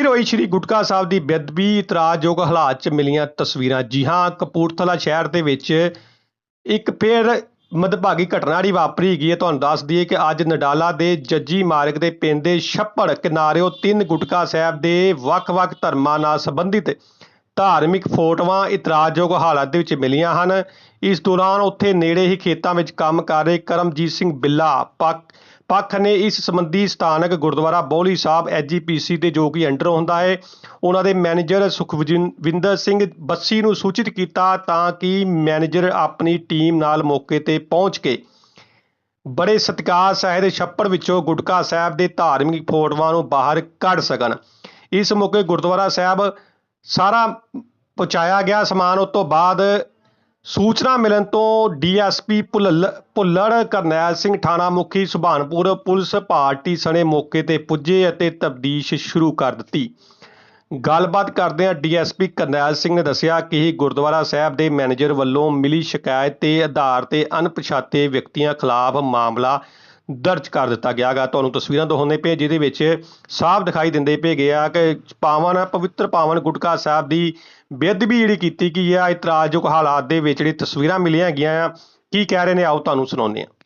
ਫਿਰ ਹੋਈ ਸ਼੍ਰੀ ਗੁਟਕਾ ਸਾਹਿਬ ਦੀ ਬੇਅਦਬੀ, ਇਤਰਾਜ਼ਯੋਗ ਹਾਲਾਤ 'ਚ ਮਿਲੀਆਂ ਤਸਵੀਰਾਂ। ਜੀ ਹਾਂ, ਕਪੂਰਥਲਾ ਸ਼ਹਿਰ ਦੇ ਵਿੱਚ ਇੱਕ ਫਿਰ ਮਦਭਾਗੀ ਘਟਨਾ ਜਿਹੜੀ ਵਾਪਰੀ ਗਈ ਹੈ, ਤੁਹਾਨੂੰ ਦੱਸ ਦਈਏ ਕਿ ਅੱਜ ਨਡਾਲਾ ਦੇ ਜੱਜੀ ਮਾਰਗ ਦੇ ਪਿੰਡ ਦੇ ਛੱਪੜ ਕਿਨਾਰਿਓ ਤਿੰਨ ਗੁਟਕਾ ਸਾਹਿਬ ਦੇ ਵੱਖ-ਵੱਖ ਧਰਮਾਂ ਨਾਲ ਸੰਬੰਧਿਤ ਧਾਰਮਿਕ ਫੋਟੋਆਂ ਇਤਰਾਜ਼ਯੋਗ ਹਾਲਾਤ ਦੇ ਵਿੱਚ ਮਿਲੀਆਂ ਹਨ। ਇਸ ਦੌਰਾਨ ਉੱਥੇ ਨੇੜੇ ਹੀ ਖੇਤਾਂ ਵਿੱਚ ਕੰਮ ਕਰ ਰਹੇ ਕਰਮਜੀਤ ਸਿੰਘ ਬਿੱਲਾ ਪੱਖ ਪੱਖ ਨੇ ਇਸ ਸੰਬੰਧੀ ਸਥਾਨਕ ਗੁਰਦੁਆਰਾ ਬੋਲੀ ਸਾਹਿਬ ਐਜੀਪੀਸੀ ਦੇ ਜੋ ਕਿ ਅੰਡਰ ਹੁੰਦਾ ਹੈ, ਉਹਨਾਂ ਦੇ ਮੈਨੇਜਰ ਸੁਖਵਿੰਦਰ ਸਿੰਘ ਬੱਸੀ ਨੂੰ ਸੂਚਿਤ ਕੀਤਾ ਤਾਂ ਕਿ ਮੈਨੇਜਰ ਆਪਣੀ ਟੀਮ ਨਾਲ ਮੌਕੇ ਤੇ ਪਹੁੰਚ ਕੇ ਬੜੇ ਸਤਿਕਾਰ ਸਹਿਤ ਛੱਪੜ ਵਿੱਚੋਂ ਗੁਟਕਾ ਸਾਹਿਬ ਦੇ ਧਾਰਮਿਕ ਫੋਟੋਆਂ ਨੂੰ ਬਾਹਰ ਕੱਢ ਸਕਣ। ਇਸ ਮੌਕੇ ਗੁਰਦੁਆਰਾ ਸਾਹਿਬ ਸਾਰਾ ਪਹੁੰਚਾਇਆ ਗਿਆ ਸਮਾਨ, ਉਸ ਤੋਂ ਬਾਅਦ ਸੂਚਨਾ ਮਿਲਣ ਤੋਂ ਡੀਐਸਪੀ ਭੁੱਲੜ ਕਰਨੈਲ ਸਿੰਘ ਥਾਣਾ ਮੁਖੀ ਸੁਭਾਨਪੁਰ ਪੁਲਿਸ ਪਾਰਟੀ ਸਣੇ ਮੌਕੇ ਤੇ ਪੁੱਜੇ ਅਤੇ ਤਬਦੀਸ਼ ਸ਼ੁਰੂ ਕਰ ਦਿੱਤੀ। ਗੱਲਬਾਤ ਕਰਦਿਆਂ ਡੀਐਸਪੀ ਕਰਨੈਲ ਸਿੰਘ ਨੇ ਦੱਸਿਆ ਕਿ ਇਹ ਗੁਰਦੁਆਰਾ ਸਾਹਿਬ ਦੇ ਮੈਨੇਜਰ ਵੱਲੋਂ ਮਿਲੀ ਸ਼ਿਕਾਇਤ ਦੇ ਆਧਾਰ ਤੇ ਅਣਪਛਾਤੇ ਵਿਅਕਤੀਆਂ ਖਿਲਾਫ ਮਾਮਲਾ ਦਰਜ ਕਰ ਦਿੱਤਾ ਗਿਆ ਗਾ ਤੁਹਾਨੂੰ ਤਸਵੀਰਾਂ ਦਿਖਾਉਂਦੇ ਪਏ, ਜਿਹਦੇ ਵਿੱਚ ਸਾਫ਼ ਦਿਖਾਈ ਦਿੰਦੇ ਪਏ ਗਿਆ ਕਿ ਪਾਵਨ, ਪਵਿੱਤਰ ਪਾਵਨ ਗੁਟਕਾ ਸਾਹਿਬ ਦੀ ਬੇਅਦਬੀ ਜਿਹੜੀ ਕੀਤੀ ਗਈ ਆ, ਇਤਰਾਜ਼ਯੋਗ ਹਾਲਾਤ ਦੇ ਵਿੱਚ ਜਿਹੜੀ ਤਸਵੀਰਾਂ ਮਿਲੀਆਂ ਹੈਗੀਆਂ ਆ। ਕੀ ਕਹਿ ਰਹੇ ਨੇ? ਆਓ ਤੁਹਾਨੂੰ ਸੁਣਾਉਂਦੇ ਹਾਂ।